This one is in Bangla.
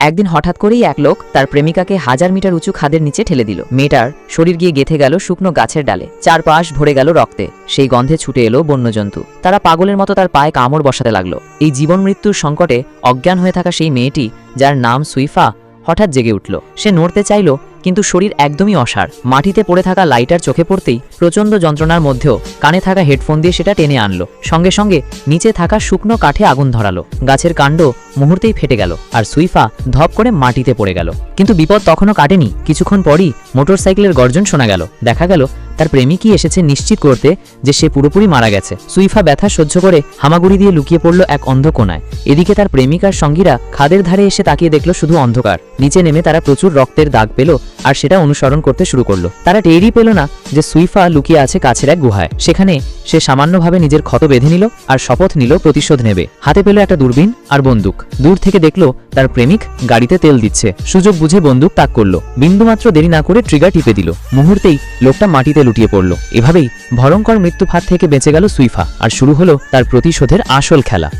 একদিন হঠাৎ করেই এক লোক তার প্রেমিকাকে হাজার মিটার উঁচু খাদের নিচে ঠেলে দিল। মেয়েটার শরীর গিয়ে গেথে গেল শুকনো গাছের ডালে। চারপাশ ভরে গেল রক্তে। সেই গন্ধে ছুটে এলো বন্যজন্তু। তারা পাগলের মতো তার পায়ে কামড় বসাতে লাগল। এই জীবন মৃত্যুর সংকটে অজ্ঞান হয়ে থাকা সেই মেয়েটি, যার নাম সুইফা, হঠাৎ জেগে উঠল। সে নড়তে চাইল কিন্তু শরীর একদমই অসার মাটিতে পড়ে থাকা লাইটার চোখে পড়তেই প্রচণ্ড যন্ত্রণার মধ্যেও কানে থাকা হেডফোন দিয়ে সেটা টেনে আনলো। সঙ্গে সঙ্গে নিচে থাকা শুকনো কাঠে আগুন ধরালো। গাছের কাণ্ড মুহূর্তেই ফেটে গেল আর সুইফা ধপ করে মাটিতে পড়ে গেল। কিন্তু বিপদ তখনও কাটেনি। কিছুক্ষণ পরই মোটরসাইকেলের গর্জন শোনা গেল। দেখা গেল তার প্রেমিকই এসেছে নিশ্চিত করতে যে সে পুরোপুরি মারা গেছে। সুইফা ব্যথা সহ্য করে হামাগুড়ি দিয়ে লুকিয়ে পড়ল এক অন্ধ কোনায় এদিকে তার প্রেমিকার সঙ্গীরা খাদের ধারে এসে তাকিয়ে দেখল শুধু অন্ধকার। নিচে নেমে তারা প্রচুর রক্তের দাগ পেল আর সেটা অনুসরণ করতে শুরু করল। তারা টেরই পেল না যে সুইফা লুকিয়ে আছে কাছের এক গুহায়। সেখানে সে সামান্যভাবে নিজের ক্ষত বেঁধে নিল আর শপথ নিল প্রতিশোধ নেবে। হাতে পেল একটা দূরবীন আর বন্দুক। দূর থেকে দেখল তার প্রেমিক গাড়িতে তেল দিচ্ছে। সুযোগ বুঝে বন্দুক তাক করল। বিন্দুমাত্র দেরি না করে ট্রিগার টিপে দিল। মুহূর্তেই লোকটা মাটিতে লুটিয়ে পড়ল। এভাবেই ভয়ঙ্কর মৃত্যু ফাঁদ থেকে বেঁচে গেল সুইফা, আর শুরু হলো তার প্রতিশোধের আসল খেলা।